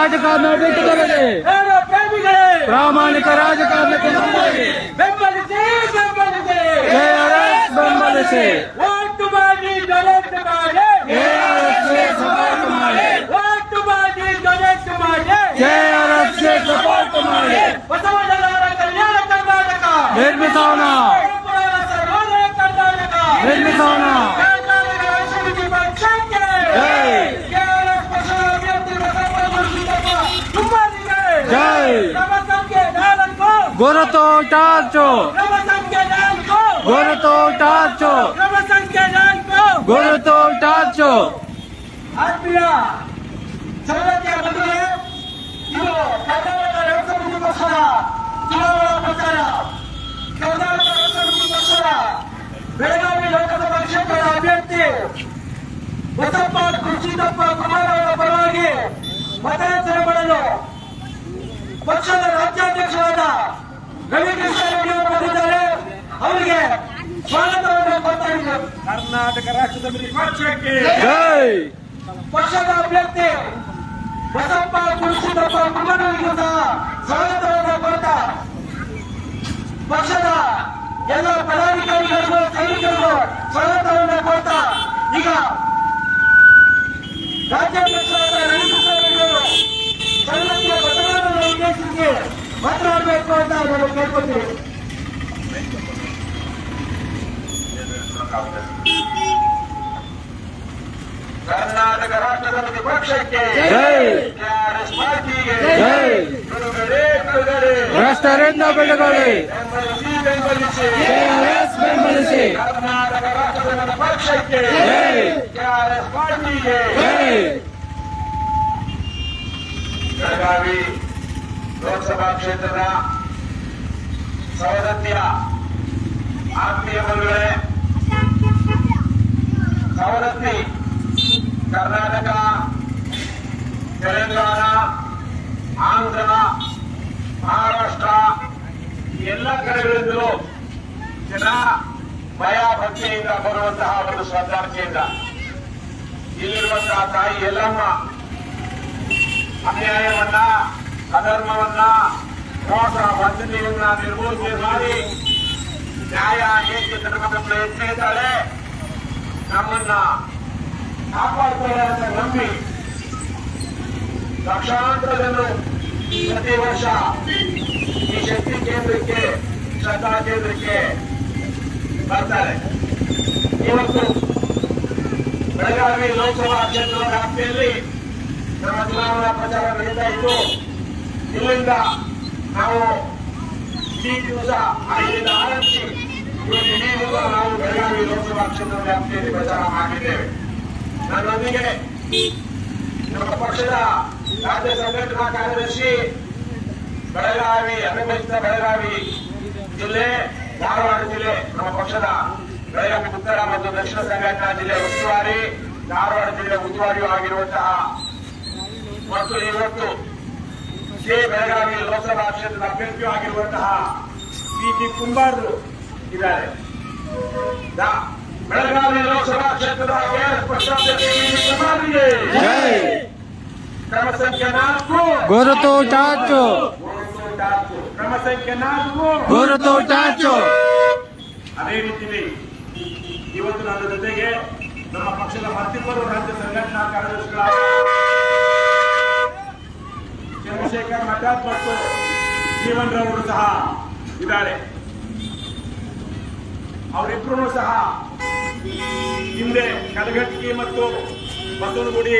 ರಾಜಕಾರಣ ಬಿಟ್ಟುಕೊಡದೆ ಬೇಡ ಪ್ರೇಮಿಗಳೇ ಪ್ರಾಮಾಣಿಕ ರಾಜಕಾರಣಕ್ಕೆ ಮುಂದಾಗಿ ಬೆಂಬಲಿಸಿ ಬೆಂಬಲಿಸಿ ಕೆಆರ್ಎಸ್ ಬೆಂಬಲಿಸಿ ಓಟು ಮಾಡಿ ಡೊನೇಟ್ ಮಾಡಿ ಕೆಆರ್ಎಸ್ಗೆ ಸಪೋರ್ಟ್ ಮಾಡಿ ಓಟು ಮಾಡಿ ಡೊನೇಟ್ ಮಾಡಿ ಕೆಆರ್ಎಸ್ಗೆ ಸಪೋರ್ಟ್ ಮಾಡಿ ಬಸವಣ್ಣನವರ ಕಲ್ಯಾಣ ಕರ್ನಾಟಕ ನಿರ್ಮಿಸೋಣ ಪರಸ್ಪರರ ಸರ್ವೋದಯ ಕರ್ನಾಟಕ ನಿರ್ಮಿಸೋಣ ಕರ್ನಾಟಕ ರಾಷ್ಟ್ರಪತಿ ಪಕ್ಷಕ್ಕೆ ಜೈ. ಕೆಆರ್ಎಸ್ ಪಕ್ಷದ ಅಭ್ಯರ್ಥಿ ಬಸವಣ್ಣ ಮುರುಘಾಪ್ಪ ಕುಮಾರಿಗೆ ಜೈ. ಕ್ರಮ ಸಂಖ್ಯೆ ಸಂಖ್ಯೆ ನಾಲ್ಕು ಗುರುತು ಟಾರ್ಚು ಕ್ರಮ ಸಂಖ್ಯೆ ನಾಲ್ಕು ಗುರುತು ಟಾರ್ಚು ಆತ್ಮೀಯ ಸಂಗತಿಯ ಬಗ್ಗೆ ಇದು ಕರ್ನಾಟಕ ಪಕ್ಷದ ಚುನಾವಣಾ ಪ್ರಚಾರ. ಕರ್ನಾಟಕ ಪಕ್ಷದ ಬೆಳಗಾವಿ ಲೋಕಸಭಾ ಕ್ಷೇತ್ರದ ಅಭ್ಯರ್ಥಿ ಬಸಪ್ಪ ಕುರ್ಚಿದಪ್ಪ ಕುಮಾರ್ ಅವರ ಪರವಾಗಿ ಮತಯಾಚನೆ ಮಾಡಲು ಪಕ್ಷದ ರಾಜ್ಯಾಧ್ಯಕ್ಷರಾದ ಅವರಿಗೆ ಸ್ವಾಗತವನ್ನು ಕೊಡ್ತಾ ಇದ್ದೇವೆ ಕರ್ನಾಟಕ ರಾಷ್ಟ್ರ ಸಮಿತಿ ಪಕ್ಷಕ್ಕೆ ಪಕ್ಷದ ಅಭ್ಯರ್ಥಿ ಬಸಪ್ಪ ಕುರುಚಿದಪ್ಪ ಕುಮಾರನಿಗೂ ಸಹ ಸ್ವಾಗತವನ್ನು ಕೊಡ್ತಾ ಪಕ್ಷದ ಎಲ್ಲ ಪದಾಧಿಕಾರಿಗಳಿಗೂ ಸೈನಿಕರಿಗೂ ಸ್ವಾಗತವನ್ನು ಕೊಡ್ತಾ ಈಗ ರಾಜ್ಯಾಧ್ಯಕ್ಷರಾದ ಮಾತನಾಡಬೇಕು ಅಂತ ನಾನು ಕೇಳ್ಕೊತೀನಿ ಕರ್ನಾಟಕ ರಾಷ್ಟ್ರ ಸಮಿತಿ ಪಕ್ಷಕ್ಕೆ ಜೈ ಕೆಆರ್ಎಸ್ ಪಾರ್ಟಿಗೆ ಜೈ ಬಿಡುಗಡೆ ಬಿಡುಗಡೆ ಭ್ರಷ್ಟರಿಂದ ಬಿಡುಗಡೆ ಬೆಂಬಲಿಸಿ ಬೆಂಬಲಿಸಿ ಕೆಆರ್ಎಸ್ ಬೆಂಬಲಿಸಿ ಕರ್ನಾಟಕ ರಾಷ್ಟ್ರ ಸಮಿತಿ ಪಕ್ಷಕ್ಕೆ ಜೈ. ಕೆಆರ್ಎಸ್ ಪಾರ್ಟಿಗೆ ಜೈ ಬೆಳಗಾವಿ ಲೋಕಸಭಾ ಕ್ಷೇತ್ರದ ಸವದತ್ತಿಯ ಆತ್ಮೀಯ ಬಂಧುಗಳೇ ಸವದತ್ತಿ ಕರ್ನಾಟಕ, ತೆಲಂಗಾಣ, ಆಂಧ್ರ, ಮಹಾರಾಷ್ಟ್ರ ಎಲ್ಲ ಕಡೆಗಳಿಂದಲೂ ಜನ ಭಯ ಭಕ್ತಿಯಿಂದ ಬರುವಂತಹ ಒಂದು ಶ್ರದ್ಧಾರ್ಥಿಯಿಂದ ಇಲ್ಲಿರುವಂತಹ ತಾಯಿ ಎಲ್ಲಮ್ಮ ಅನ್ಯಾಯವನ್ನ ಅಧರ್ಮವನ್ನ ಮೋಸ ವಂಚನೆಯನ್ನ ನಿರ್ಮೂಲನೆ ಮಾಡಿ ನ್ಯಾಯ ಹೇಗೆ ಧರ್ಮದ ಪ್ರಯತ್ನ ಇದ್ದಾಳೆ ನಮ್ಮನ್ನ ಕಾಪಾಡ್ತಾರೆ ಅಂತ ನಂಬಿ ಲಕ್ಷಾಂತರ ಜನರು ಪ್ರತಿ ವರ್ಷ ಈ ಶಕ್ತಿ ಕೇಂದ್ರಕ್ಕೆ ಶ್ರದ್ಧಾ ಕೇಂದ್ರಕ್ಕೆ ಬರ್ತಾರೆ ಇವತ್ತು ಬೆಳಗಾವಿ ಲೋಕಸಭಾ ಕ್ಷೇತ್ರದ ವ್ಯಾಪ್ತಿಯಲ್ಲಿ ನಮ್ಮ ಚುನಾವಣಾ ಪ್ರಚಾರ ನಡೀತಾ ಇತ್ತು. ಇಲ್ಲಿಂದ ನಾವು ಇಡೀ ದಿವಸ ಐದರಿಂದ ಆರಂಭಿಸಿ ಇವತ್ತು ಇಡೀ ದಿವಸ ನಾವು ಬೆಳಗಾವಿ ಲೋಕಸಭಾ ಕ್ಷೇತ್ರ ವ್ಯಾಪ್ತಿಯಲ್ಲಿ ಪ್ರಚಾರ ಮಾಡಿದ್ದೇವೆ. ನನ್ನೊಂದಿಗೆ ನಮ್ಮ ಪಕ್ಷದ ರಾಜ್ಯ ಸಂಘಟನಾ ಕಾರ್ಯದರ್ಶಿ ಬೆಳಗಾವಿ ಅನುಭವಿಸಿದ ಬೆಳಗಾವಿ ಜಿಲ್ಲೆ, ಧಾರವಾಡ ಜಿಲ್ಲೆ, ನಮ್ಮ ಪಕ್ಷದ ಬೆಳಗಾವಿ ಉತ್ತರ ಮತ್ತು ದಕ್ಷಿಣ ಸಂಘಟನಾ ಜಿಲ್ಲೆ ಉಸ್ತುವಾರಿ, ಧಾರವಾಡ ಜಿಲ್ಲೆ ಉಸ್ತುವಾರಿಯೂ ಆಗಿರುವಂತಹ ಮತ್ತು ಇವತ್ತು ಕೆ ಬೆಳಗಾವಿ ಲೋಕಸಭಾ ಕ್ಷೇತ್ರದ ಅಭ್ಯರ್ಥಿಯೂ ಆಗಿರುವಂತಹ ಪಿ ಟಿ ಕುಂಬಾರ್ ಇದ್ದಾರೆ ಬೆಳಗಾವಿ ಲೋಕಸಭಾ ಕ್ಷೇತ್ರದ ಕ್ರಮ ಸಂಖ್ಯೆ ನಾಲ್ಕು. ಗುರುತು ಟಾರ್ಚು ಕ್ರಮ ಸಂಖ್ಯೆ ನಾಲ್ಕು. ಗುರುತು ಚಾಚು. ಅದೇ ರೀತಿಯಲ್ಲಿ ಇವತ್ತು ನನ್ನ ಜೊತೆಗೆ ನಮ್ಮ ಪಕ್ಷದ ಮತ್ತಿಬ್ಬರು ರಾಜ್ಯ ಸಂಘಟನಾ ಕಾರ್ಯದರ್ಶಿಗಳಾದ ಚಂದ್ರಶೇಖರ್ ಮಠ ಮತ್ತು ಜೀವನ್ ರವರು ಸಹ ಇದ್ದಾರೆ. ಅವರಿಬ್ಬರೂ ಸಹ ಹಿಂದೆ ಕಲಘಟ್ಟಿ ಮತ್ತು ಬಸವನಗುಡಿ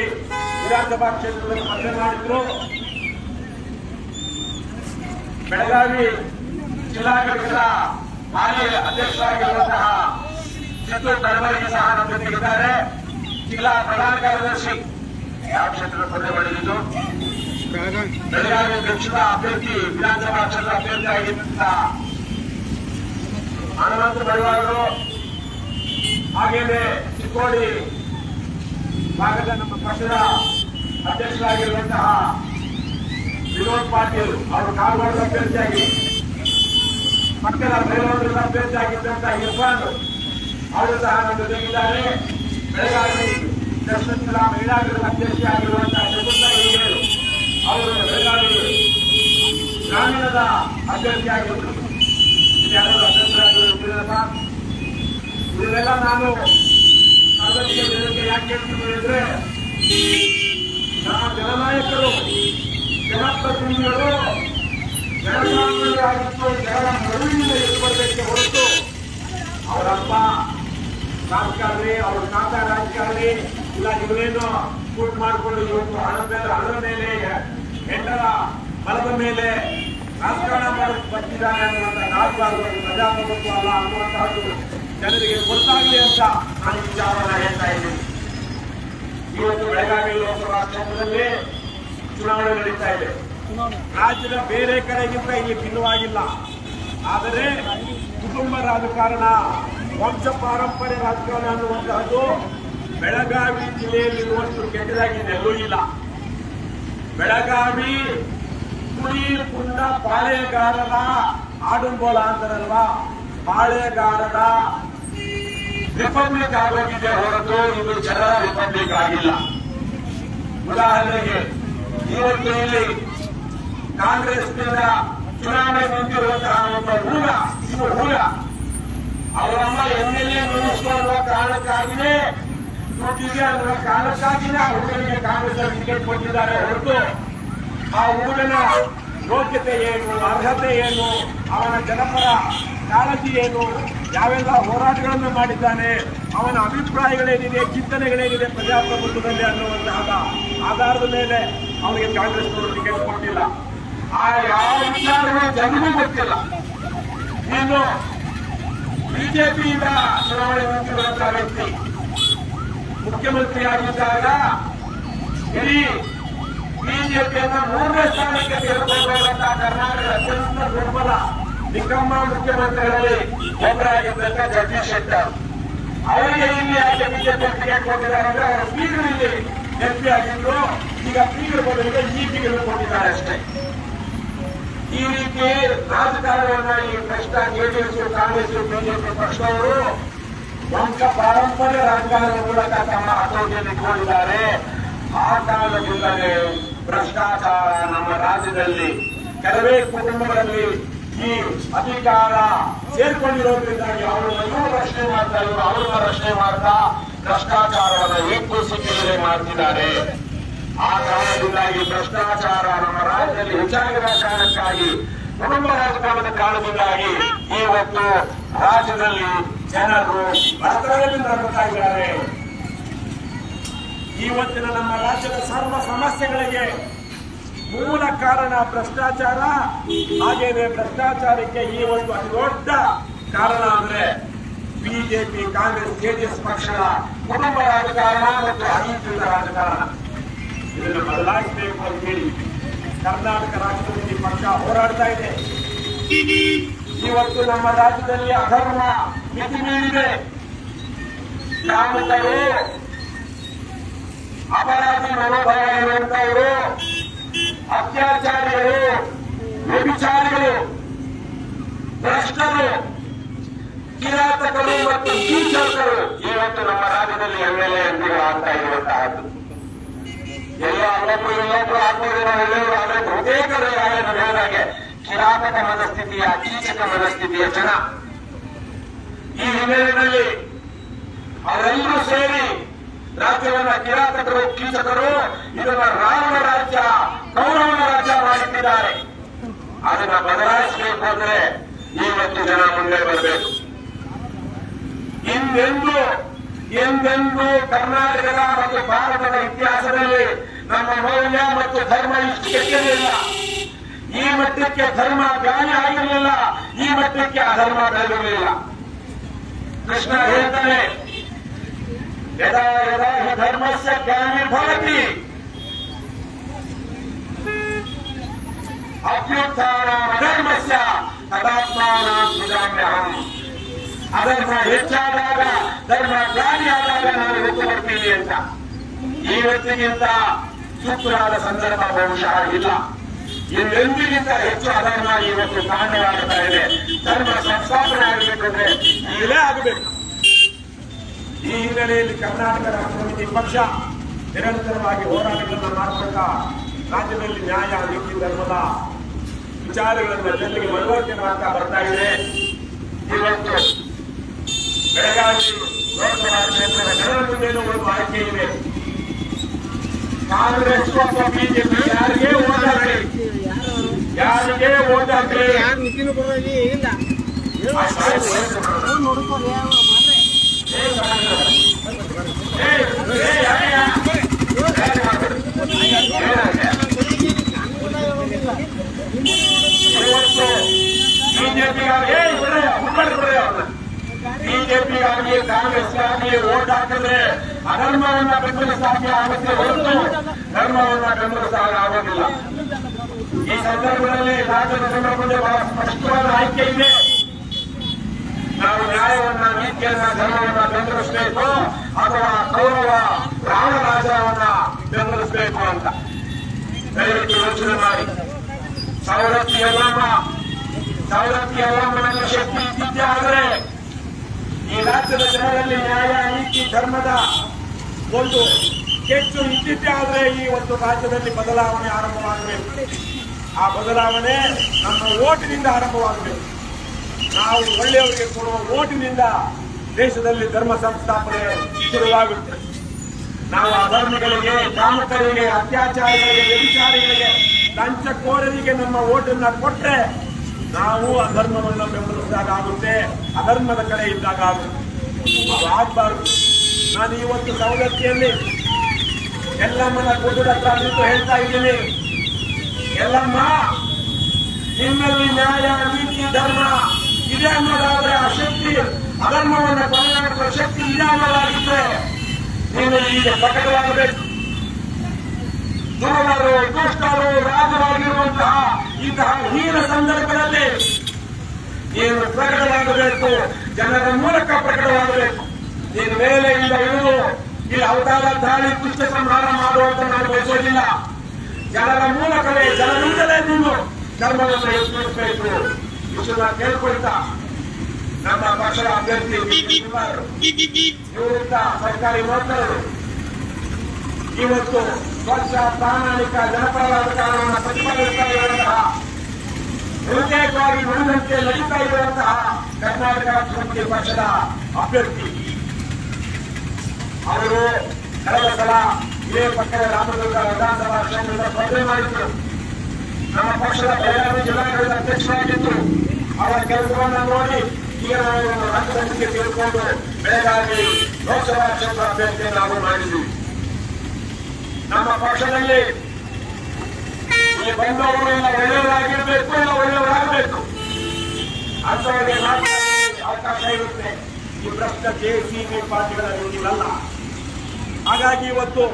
ವಿಧಾನಸಭಾ ಕ್ಷೇತ್ರದಲ್ಲಿ ಸ್ಪರ್ಧೆ ಮಾಡಿದ್ರು. ಬೆಳಗಾವಿ ಜಿಲ್ಲಾ ಘಟಕದ ಹಾಲಿ ಅಧ್ಯಕ್ಷರಾಗಿರುವಂತಹ ಚಿತ್ತೂರು ತರಬೇತಿ ಸಹ ನಮ್ಮ ಜೊತೆಗಿದ್ದಾರೆ ಜಿಲ್ಲಾ ಪ್ರಧಾನ ಕಾರ್ಯದರ್ಶಿ ಯಾವ ಕ್ಷೇತ್ರದ ಸ್ಪರ್ಧೆ ಮಾಡಿದ್ದು ಬೆಳಗಾವಿ ದಕ್ಷಿಣ ಅಭ್ಯರ್ಥಿ ವಿಧಾನಸಭಾ ಕ್ಷೇತ್ರ ಅಭ್ಯರ್ಥಿ ಆಗಿದ್ದಂತಹ ಹನುಮಂತ ಬಡವಾಳರು ಹಾಗೇನೆ ಚಿಕ್ಕೋಡಿ ಭಾಗದ ನಮ್ಮ ಪಕ್ಷದ ಅಧ್ಯಕ್ಷರಾಗಿರುವಂತಹ ವಿನೋದ್ ಪಾಟೀಲ್ ಅವರು ಕಾರವಾರದ ಅಭ್ಯರ್ಥಿಯಾಗಿ ಪಕ್ಕದ ಬೇಲೂರಿನ ಅಭ್ಯರ್ಥಿಯಾಗಿದ್ದಂತಹ ಇರ್ಫಾನ್ ಅವರು ಸಹ ನಮ್ಮ ಜೊತೆಗಿದ್ದಾರೆ ಬೆಳಗಾವಿ ದಕ್ಷಿಣ ಜಿಲ್ಲಾ ಮಹಿಳಾ ಘಟಕದ ಅಧ್ಯಕ್ಷರಾಗಿರುವಂತಹ ಹಿರಿಯರು ಅವರು ಗ್ರಾಮೀಣದ ಅಭ್ಯರ್ಥಿಯಾಗಿರುವುದು ಯಾರು ಅಭ್ಯರ್ಥಿಯಾಗಿರುವುದಿಲ್ಲ ಇದೆಲ್ಲ ನಾನು ಸಾರ್ವಜನಿಕ ಜನರಿಗೆ ಯಾಕೆ ಹೇಳ್ತೀನಿ ಹೇಳಿದ್ರೆ ನಮ್ಮ ಜನನಾಯಕರು ಜನಪ್ರತಿನಿಧಿಗಳು ಜನಸಾಮಾನ್ಯರಾಗಿತ್ತು ಜನರ ನಡುವಿನಿಂದ ಎದುರುಬರಬೇಕೆ ಹೊರತು ಅವರಪ್ಪ ರಾಜಕಾರಣಿ ಅವ್ರ ತಾತ ರಾಜಕಾರಣಿ ಇಲ್ಲ ಇವರೇನು ಕೂಟ್ ಮಾಡಿಕೊಂಡು ಇವತ್ತು ಹಣ ಹಣದ ಮೇಲೆ ಹೆಂಡರ ಬಲದ ಮೇಲೆ ರಾಜಕಾರಣ ಬರ್ತಿದ್ದಾರೆ ಅನ್ನುವಂಥ ನಾಲ್ಕು ಪ್ರಜಾಪ್ರಭುತ್ವ ಅಲ್ಲ ಅನ್ನುವಂತಹದ್ದು ಜನರಿಗೆ ಗೊತ್ತಾಗಲಿ ಅಂತ ನಾನು ವಿಚಾರ ಹೇಳ್ತಾ ಇದ್ದೀನಿ ಇವತ್ತು ಬೆಳಗಾವಿ ಲೋಕಸಭಾ ಕ್ಷೇತ್ರದಲ್ಲಿ ಚುನಾವಣೆ ನಡೀತಾ ಇದೆ ರಾಜ್ಯದ ಬೇರೆ ಕಡೆಗಿಂತ ಇಲ್ಲಿ ಭಿನ್ನವಾಗಿಲ್ಲ ಆದರೆ ಕುಟುಂಬ ರಾಜಕಾರಣ ವಂಶ ಪಾರಂಪರ್ಯ ರಾಜಕಾರಣ ಅನ್ನುವಂತಹದ್ದು ಬೆಳಗಾವಿ ಜಿಲ್ಲೆಯಲ್ಲಿರುವಷ್ಟು ಕೆಟ್ಟದಾಗಿದೆ ಎಲ್ಲೂ ಇಲ್ಲ. ಬೆಳಗಾವಿ ಕುಡಿ ಕುಂಡ ಪಾಳೆಗಾರರ ಆಡುಂಬೋಲ ಅಂತಾರಲ್ವಾ? ಪಾಳೆಗಾರರ ರಿಪಬ್ಲಿಕ್ ಆಗೋಗಿದೆ ಹೊರತು ಇದು ಜನರ ರಿಪಬ್ಲಿಕ್ ಆಗಿಲ್ಲ. ಉದಾಹರಣೆಗೆ, ಇವತ್ತು ಇಲ್ಲಿ ಕಾಂಗ್ರೆಸ್ನಿಂದ ಚುನಾವಣೆ ನಿಂತಿರುವಂತಹ ಒಬ್ಬ ಇನ್ನು ಹುಡುಗ ಅವರಮ್ಮ ಎಂ ಎಲ್ ಎ ಮುಗಿಸ್ಕೊಳ್ಳುವ ಕಾರಣಕ್ಕಾಗಿಯೇ ಆ ಹುಡುಗನಿಗೆ ಕಾಂಗ್ರೆಸ್ ಟಿಕೆಟ್ ಕೊಟ್ಟಿದ್ದಾರೆ ಹೊರತು ಆ ಊರಿನ ಯೋಗ್ಯತೆ ಏನು, ಅರ್ಹತೆ ಏನು, ಅವನ ಜನಪರ ಕಾಳಜಿ ಏನು, ಯಾವೆಲ್ಲ ಹೋರಾಟಗಳನ್ನು ಮಾಡಿದ್ದಾನೆ, ಅವನ ಅಭಿಪ್ರಾಯಗಳೇನಿದೆ, ಚಿಂತನೆಗಳೇನಿದೆ ಪ್ರಜಾಪ್ರಭುತ್ವದಲ್ಲಿ ಅನ್ನುವಂತಹ ಆಧಾರದ ಮೇಲೆ ಅವನಿಗೆ ಕಾಂಗ್ರೆಸ್ನವರು ಟಿಕೆಟ್ ಕೊಟ್ಟಿಲ್ಲ. ಆ ಯಾವ ವಿಚಾರಗಳು ಜನರಿಗೂ ಗೊತ್ತಿಲ್ಲ. ಇನ್ನು ಬಿಜೆಪಿಯಿಂದ ಚುನಾವಣೆ ನಿಂತಿರುವಂತಹ ವ್ಯಕ್ತಿ. ಮುಖ್ಯಮಂತ್ರಿಯಾಗಿದ್ದಾಗ, ಇಡೀ ಬಿಜೆಪಿಯನ್ನ ಮೂರನೇ ಸ್ಥಾನಕ್ಕೆ ತೆಗೆದುಕೊಂಡಂತಹ ಕರ್ನಾಟಕದ ಅತ್ಯಂತ ದುರ್ಬಲ ನಿಕಮ್ಮ ಮುಖ್ಯಮಂತ್ರಿಗಳಲ್ಲಿ ಒಬ್ಬರಾಗಿದ್ದಂತ ಜಗದೀಶ್ ಶೆಟ್ಟರ್. ಅವರಿಗೆ ಇಲ್ಲಿ ಯಾಕೆ ಬಿಜೆಪಿ ಟಿಕೆಟ್ ಕೊಟ್ಟಿದ್ದಾರೆ ಅಂದ್ರೆ ಅವರು ಸ್ಪೀಕರ್ ಇಲ್ಲಿ ಆಗಿದ್ರು ಈಗ ಸ್ಪೀಕರ್ ಬದಲಿಗೆ ಈ ಟಿಕೆಟ್ ಕೊಟ್ಟಿದ್ದಾರೆ ಅಷ್ಟೇ. ಈ ರೀತಿ ರಾಜಕಾರಣವನ್ನ ಈ ಪಕ್ಷ ಜೆಡಿಎಸ್, ಕಾಂಗ್ರೆಸ್, ಬಿಜೆಪಿ ಪಕ್ಷದವರು ವಂಶ ಪಾರಂಪರ್ಯ ರಾಜಕಾರಣದ ಮೂಲಕ ತಮ್ಮ ಹತೋಟಿಯಲ್ಲಿ ಇಟ್ಕೊಂಡಿದ್ದಾರೆ ಆ ಕಾರಣದಿಂದಲೇ ಭ್ರಷ್ಟಾಚಾರ ನಮ್ಮ ರಾಜ್ಯದಲ್ಲಿ ಕೆಲವೇ ಕುಟುಂಬಗಳಲ್ಲಿ ಈ ಅಧಿಕಾರ ಸೇರ್ಕೊಂಡಿರೋದ್ರಿಂದ ಅವರು ಇವರು ರಕ್ಷಣೆ ಮಾಡ್ತಾ ಇವರು ಅವರನ್ನ ರಕ್ಷಣೆ ಮಾಡ್ತಾ ಭ್ರಷ್ಟಾಚಾರವನ್ನು ಏಕೂಸಿಕೆ ಮಾಡ್ತಿದ್ದಾರೆ. ಆ ಕಾರಣದಿಂದಾಗಿ ಭ್ರಷ್ಟಾಚಾರ ನಮ್ಮ ರಾಜ್ಯದಲ್ಲಿ ಹೆಚ್ಚಾಗಿರುವ ಕಾರಣಕ್ಕಾಗಿ ಕುಟುಂಬ ರಾಜಕಾರಣದ ಕಾರಣದಿಂದಾಗಿ ಇವತ್ತು ರಾಜ್ಯದಲ್ಲಿ ಜನರು ಭದ್ರದಲ್ಲಿ ನಡೆಸ್ತಾ ಇದ್ದಾರೆ. ಇವತ್ತಿನ ನಮ್ಮ ರಾಜ್ಯದ ಸರ್ವ ಸಮಸ್ಯೆಗಳಿಗೆ ಮೂಲ ಕಾರಣ ಭ್ರಷ್ಟಾಚಾರ. ಹಾಗೇನೆ ಭ್ರಷ್ಟಾಚಾರಕ್ಕೆ ಈ ಒಂದು ಅತಿ ದೊಡ್ಡ ಕಾರಣ ಅಂದ್ರೆ ಬಿಜೆಪಿ, ಕಾಂಗ್ರೆಸ್, ಜೆಡಿಎಸ್ ಪಕ್ಷಗಳ ಕುಟುಂಬ ರಾಜಕಾರಣ ಮತ್ತು ಅಹಿಂಸಿತ ರಾಜಕಾರಣ. ಇದನ್ನು ಬದಲಾಯಿಸಬೇಕು ಅಂತ ಹೇಳಿ ಕರ್ನಾಟಕ ರಾಷ್ಟ್ರದಲ್ಲಿ ಪಕ್ಷ ಹೋರಾಡ್ತಾ ಇದೆ. ಇವತ್ತು ನಮ್ಮ ರಾಜ್ಯದಲ್ಲಿ ಅಧರ್ಮ ಮಿತಿ ಮೀರಿದೆ. ಅಪರಾಧಿ ಮನೋಭಾವ ಇರುವಂತವರು ಅತ್ಯಾಚಾರಿಗಳು, ವ್ಯಭಿಚಾರಿಗಳು, ಭ್ರಷ್ಟರು, ಕಿರಾತಕರು ಮತ್ತು ಕೀಚಕರು ಇವತ್ತು ನಮ್ಮ ರಾಜ್ಯದಲ್ಲಿ ಎಂಎಲ್ಎ ಎಲ್ ಎ ಆಗ್ತಾ ಇರುವಂತಹದ್ದು. ಎಲ್ಲ ಅಲ್ಲೊಬ್ರು ಇಲ್ಲೊಬ್ರು ಆಗ್ಬೋದು ಎಲ್ಲರೂ ಆದ್ರೆ ಬಹುತೇಕರು ಹೇಳಿದಾಗೆ, ಕಿರಾತಕ ಮನಸ್ಥಿತಿಯ, ಕೀಚಕ ಮನಸ್ಥಿತಿಯ ಜನ. ಈ ಹಿನ್ನೆಲೆಯಲ್ಲಿ ಅವರೆಲ್ಲರೂ ಸೇರಿ ರಾಜ್ಯವನ್ನ ಕಿರಾತಕರು ಕೀಚಕರು ಇದನ್ನು ರಾವಣ ರಾಜ್ಯ ಕೌರವನ ರಾಜ್ಯ ಮಾಡಿಟ್ಟಿದ್ದಾರೆ ಅದನ್ನ ಬದಲಾಯಿಸಬೇಕು ಅಂದ್ರೆ ಇವತ್ತು ಜನ ಮುಂದೆ ಬರಬೇಕು. ಹಿಂದೆಂದು, ಎಂದೆಂದು ಕರ್ನಾಟಕದ ಮತ್ತು ಭಾರತದ ಇತಿಹಾಸದಲ್ಲಿ ನಮ್ಮ ಮೌಲ್ಯ ಮತ್ತು ಧರ್ಮ ಇಷ್ಟಿರಲಿಲ್ಲ ಈ ಮಟ್ಟಕ್ಕೆ ಧರ್ಮ ಗಾಳಿ ಆಗಿರಲಿಲ್ಲ, ಈ ಮಟ್ಟಕ್ಕೆ ಅಧರ್ಮ ಬೆಳೆದಿರಲಿಲ್ಲ. ಕೃಷ್ಣ ಹೇಳ್ತಾನೆ ಯದಾ ಯದಾ हि धर्मस्य ज्ञाने भवति। ಧರ್ಮಸ್ಯ ತದಾತ್ಮಾನ ಸುಜಾಮ್ಯಹಂ ಅಧರ್ಮ ಹೆಚ್ಚಾದಾಗ ಧರ್ಮ ಗ್ಲಾನಿಯಾದಾಗ ನಾನು ಎದ್ದು ಬರ್ತೀನಿ ಅಂತ ಇವತ್ತಿಗಿಂತ ಸೂಕ್ತವಾದ ಸಂದರ್ಭ ಬಹುಶಃ ಇಲ್ಲ। ಇನ್ನೆಂದಿಗಿಂತ ಹೆಚ್ಚು ಅಧರ್ಮ ಇವತ್ತು ಕಾರಣವಾಗ್ತಾ ಇದೆ। ಧರ್ಮ ಸಂಸ್ಥಾಪನೆ ಆಗಬೇಕಂದ್ರೆ ಈಗಲೇ ಆಗಬೇಕು. ಈ ಹಿನ್ನೆಲೆಯಲ್ಲಿ ಕರ್ನಾಟಕ ರಾಷ್ಟ್ರಸಮಿತಿ ಪಕ್ಷ ನಿರಂತರವಾಗಿ ಹೋರಾಟಗಳನ್ನು ಮಾಡ್ತಾ ರಾಜ್ಯದಲ್ಲಿ ನ್ಯಾಯ ನೀತಿ ಧರ್ಮದ ವಿಚಾರಗಳನ್ನು ಜನರಿಗೆ ಮನವರಿಕೆ ಮಾಡ್ತಾ ಬರ್ತಾ ಇದೆ. ಇವತ್ತು ಬೆಳಗಾವಿ ಲೋಕಸಭಾ ಕ್ಷೇತ್ರದ ಜನರ ಒಂದು ಆಯ್ಕೆ ಇದೆ. ಕಾಂಗ್ರೆಸ್ ಅಥವಾ ಬಿಜೆಪಿ ಯಾರಿಗೆ ಓಟ್ ಹಾಕಿ ಯಾರಿಗೆ ಓಟ್ ಇಲ್ಲ. ಏ, ಏ, ಯಾರಯ್ಯ? ಇವತ್ತು ಬಿಜೆಪಿಗಾಗಿ ಬಿಜೆಪಿಗಾಗಿ ಕಾಂಗ್ರೆಸ್ಗಾಗಿ ಓಟ್ ಹಾಕಿದ್ರೆ ಅಧರ್ಮವನ್ನ ಬೆಂಬಲಿಸಕ್ಕೆ ಆಗುತ್ತೆ ಹೊರತು ಧರ್ಮವನ್ನ ಬೆಂಬಲಿಸಲು ಆಗೋದಿಲ್ಲ ಈ ಸಂದರ್ಭದಲ್ಲಿ ರಾಜ್ಯದ ಜನರ ಮುಂದೆ ಬಹಳ ಸ್ಪಷ್ಟವಾದ ಆಯ್ಕೆ ಇದೆ ನಾವು ನ್ಯಾಯವನ್ನ ನೀತಿಯನ್ನ ಧರ್ಮವನ್ನ ಬೆಂಬಲಿಸಬೇಕು ಅಥವಾ ಕೌರವ ರಾಮರಾಜವನ್ನ ಬೆಂಬಲಿಸಬೇಕು ಅಂತ. ದಯವಿಟ್ಟು ಯೋಚನೆ ಮಾಡಿ. ಸವಲತ್ತಿ ಎಲ್ಲಮ್ಮ ಸವಲತ್ತಿ ಎಲ್ಲಮ್ಮನ ಶಕ್ತಿ ಇದ್ದಿದ್ದೇ ಆದರೆ ಈ ರಾಜ್ಯದ ಜನರಲ್ಲಿ ನ್ಯಾಯ, ನೀತಿ, ಧರ್ಮದ ಒಂದು ಹೆಚ್ಚು ಇದ್ದಿದ್ದೇ ಆದರೆ ಈ ಒಂದು ರಾಜ್ಯದಲ್ಲಿ ಬದಲಾವಣೆ ಆರಂಭವಾಗಬೇಕು. ಆ ಬದಲಾವಣೆ ನಮ್ಮ ಓಟಿನಿಂದ ಆರಂಭವಾಗಬೇಕು. ನಾವು ಒಳ್ಳೆಯವರಿಗೆ ಕೊಡುವ ಓಟಿನಿಂದ ದೇಶದಲ್ಲಿ ಧರ್ಮ ಸಂಸ್ಥಾಪನೆ ಶುರುವಾಗುತ್ತೆ. ನಾವು ಅಧರ್ಮಗಳಿಗೆ ಕಾಮಕರಿಗೆ, ಅತ್ಯಾಚಾರಿಗಳಿಗೆ, ವ್ಯಭಿಚಾರಿಗಳಿಗೆ ಲಂಚಕೋರರಿಗೆ ನಮ್ಮ ಓಟನ್ನ ಕೊಟ್ಟರೆ ನಾವು ಅಧರ್ಮವನ್ನು ಬೆಂಬಲಿಸಿದಾಗ ಆಗುತ್ತೆ, ಅಧರ್ಮದ ಕಡೆ ಇದ್ದಾಗ ಆಗುತ್ತೆ. ಆಗ್ಬಾರ್ದು. ನಾನು ಇವತ್ತು ಸವಲತ್ತಿಯಲ್ಲಿ ಎಲ್ಲಮ್ಮನ ಹತ್ರ ನಿಂತು ಹೇಳ್ತಾ ಇದ್ದೀನಿ. ಎಲ್ಲಮ್ಮ, ನಿಮ್ಮಲ್ಲಿ ನ್ಯಾಯ, ನೀತಿ, ಧರ್ಮ ಇದೆ ಅನ್ನೋದಾದ್ರೆ ಆ ಶಕ್ತಿ, ಅಧರ್ಮವನ್ನು ಕೊನೆಗಾಣಿಸುವ ಶಕ್ತಿ ಇದೆ ಅನ್ನೋದಾಗಿದ್ರೆ ನೀನು ಈಗ ಪ್ರಕಟವಾಗಬೇಕು ದುರ್ಗರು ದುಷ್ಟರು, ರಾಜರಾಗಿರುವಂತಹ ಇಂತಹ ಹೀನ ಸಂದರ್ಭದಲ್ಲಿ ನೀನು ಪ್ರಕಟವಾಗಬೇಕು, ಜನರ ಮೂಲಕ ಪ್ರಕಟವಾಗಬೇಕು. ನೀನು ಇಲ್ಲ ಇಳಿದು ಈ ಅವತಾರ ದಾಳಿ ದುಷ್ಟ ಸಂಹಾರ ಮಾಡುವಂತ ನಾನು ಬಯಸೋದಿಲ್ಲ ಜನರ ಮೂಲಕವೇ ಜನರಿಂದಲೇ ನೀನು ಧರ್ಮವನ್ನು ಎತ್ತಿಸಬೇಕು ಇಷ್ಟನ್ನ ಕೇಳ್ಕೊಳ್ತಾ ನಮ್ಮ ಪಕ್ಷದ ಅಭ್ಯರ್ಥಿ ನಿವೃತ್ತ ಸರ್ಕಾರಿ ನೌಕರರು ಇವತ್ತು ಸ್ವಚ್ಛ ಪ್ರಾಮಾಣಿಕ ಜನಪರ ರಾಜಕಾರಣವನ್ನು ಪ್ರತಿಪಾದಿಸ್ತಾ ಇರುವಂತಹ ಬಹುತೇಕವಾಗಿ ನುಡಿದಂತೆ ನಡೀತಾ ಇರುವಂತಹ ಕರ್ನಾಟಕ ಮುಖ್ಯಮಂತ್ರಿ ಪಕ್ಷದ ಅಭ್ಯರ್ಥಿ. ಅವರು ಕಳೆದ ಸಲ ಇದೇ ಪಕ್ಕದ ರಾಮದುರ್ಗ ವಿಧಾನಸಭಾ ಕ್ಷೇತ್ರದ ಸ್ಪರ್ಧೆ ಮಾಡಿದ್ರು. ನಮ್ಮ ಪಕ್ಷದ ಬೆಳಗಾವಿ ಜಿಲ್ಲಾ ಘಟಕದ ಅಧ್ಯಕ್ಷರಾಗಿದ್ದು. ಅವರ ಕೆಲಸವನ್ನು ನೋಡಿ ಈಗ ನಾವು ರಾಜ್ಯಸಭೆಗೆ ತಿಳ್ಕೊಂಡು ಬೆಳಗಾವಿ ಲೋಕಸಭಾ ಕ್ಷೇತ್ರ ಅಭ್ಯರ್ಥಿ ನಾವು ಮಾಡಿದ್ವಿ. ನಮ್ಮ ಪಕ್ಷದಲ್ಲಿ ಈ ಬಂದವರು ಎಲ್ಲ ಒಳ್ಳೆಯವರಾಗಿರ್ಬೇಕು, ಎಲ್ಲ ಒಳ್ಳೆಯವರಾಗಬೇಕು. ಅಂತವರಿಗೆ ಮಾತ್ರ ಅವಕಾಶ ಇರುತ್ತೆ. ಈ ಭ್ರಷ್ಟ ಜೆಸಿಬಿ ಪಾರ್ಟಿಗಳ ನೀವಲ್ಲ. ಹಾಗಾಗಿ ಇವತ್ತು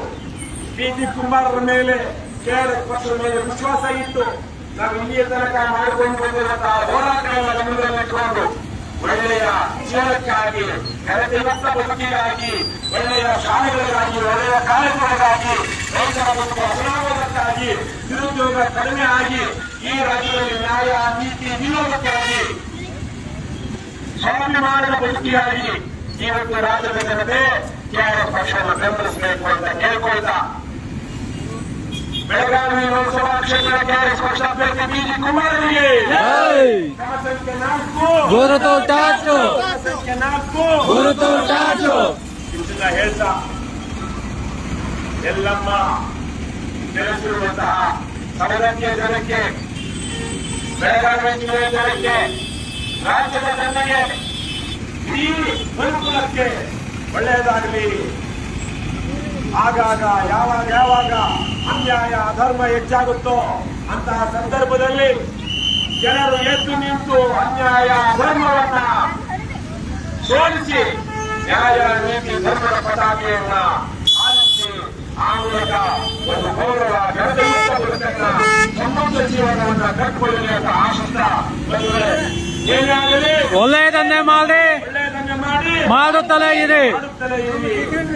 ಬಿ ಜಿ ಕುಮಾರರ ಮೇಲೆ ಕೆಆರ್ಎಸ್ ಪಕ್ಷದ ಮೇಲೆ ವಿಶ್ವಾಸ ಇಟ್ಟು ನಾವು ಇಲ್ಲಿಯ ತನಕ ಮಾಡಿಕೊಂಡು ಬಂದಿರುವಂತಹ ಹೋರಾಟಗಳನ್ನು ಗಮನದಲ್ಲಿಟ್ಟುಕೊಂಡು ಒಳ್ಳೆಯ ಜೀವನಕ್ಕಾಗಿ ನೆರೆದಿರುವಂತ ಬದುಕಿಗಾಗಿ, ಒಳ್ಳೆಯ ಶಾಲೆಗಳಿಗಾಗಿ, ಒಳ್ಳೆಯ ಕಾಲೇಜುಗಳಿಗಾಗಿ ರೈತರ ಬದುಕು ಸುಲಭಕ್ಕಾಗಿ ನಿರುದ್ಯೋಗ ಕಡಿಮೆ ಆಗಿ ಈ ರಾಜ್ಯದಲ್ಲಿ ನ್ಯಾಯ, ನೀತಿ, ನಿಯೋಗಕ್ಕಾಗಿ ಸ್ವಾಭಿಮಾನದ ಬದುಕಿಗಾಗಿ ಇವತ್ತು ರಾಜ್ಯದ ಜನತೆ ಕೆಆರ್ಎಸ್ ಪಕ್ಷವನ್ನು ಬೆಂಬಲಿಸಬೇಕು ಅಂತ ಕೇಳ್ಕೊಳ್ತಾ ಬೆಳಗಾವಿ ಲೋಕಸಭಾ ಕ್ಷೇತ್ರ ಕಾಂಗ್ರೆಸ್ ಪಕ್ಷ ಅಭ್ಯರ್ಥಿ ಬಿಜಿ ಕುಮಾರನಿಗೆ. ಕುಮಾರ್ ಸಂಖ್ಯೆ ನಾಲ್ಕು. ಗುರುತು ಟಾಚು ಸಂಖ್ಯೆ ನಾಲ್ಕು. ಗುರುತು ಟಾಚು ಇದನ್ನ ಹೇಳ್ತಾ ಎಲ್ಲಮ್ಮ ನೆಲೆಸಿರುವಂತಹ ಸಮರಕ್ಕೆ ಜನಕ್ಕೆ ಬೆಳಗಾವಿ ಜಿಲ್ಲೆಯ ಜನಕ್ಕೆ ರಾಜ್ಯದ ಜನರಿಗೆ ಈ ಮನುಕುಲಕ್ಕೆ ಒಳ್ಳೆಯದಾಗಲಿ. ಆಗಾಗ ಯಾವಾಗ ಯಾವಾಗ ಅನ್ಯಾಯ ಅಧರ್ಮ ಹೆಚ್ಚಾಗುತ್ತೋ ಅಂತಹ ಸಂದರ್ಭದಲ್ಲಿ ಜನರು ಎದ್ದು ನಿಂತು ಅನ್ಯಾಯ ಅಧರ್ಮವನ್ನ ಸೋಲಿಸಿ ನ್ಯಾಯ ನೀತಿ ಧರ್ಮದ ಪತಾಕೆಯನ್ನ ಆರಿಸಿ ಆ ಮೂಲಕ ಒಂದು ಗೌರವ ಬದುಕನ್ನ ಸಮೃದ್ಧ ಜೀವನವನ್ನ ಕಟ್ಕೊಳ್ಳಲಿ ಅಂತ ಆಶಿಸ್ತ ಬಂಧುಗಳೇ, ಏನೇ ಆಗಲಿ ಒಳ್ಳೆಯದನ್ನೇ ಮಾಡಿ ಒಳ್ಳೆಯದನ್ನ ಮಾಡಿ ಮಾಡುತ್ತಲೇ ಇರಿ ಮಾಡುತ್ತಲೇ ಇರಿ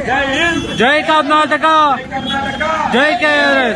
ಜೈ ಹಿಂದ್ ಜೈ ಕರ್ನಾಟಕ ಜೈ ಕರ್ನಾಟಕ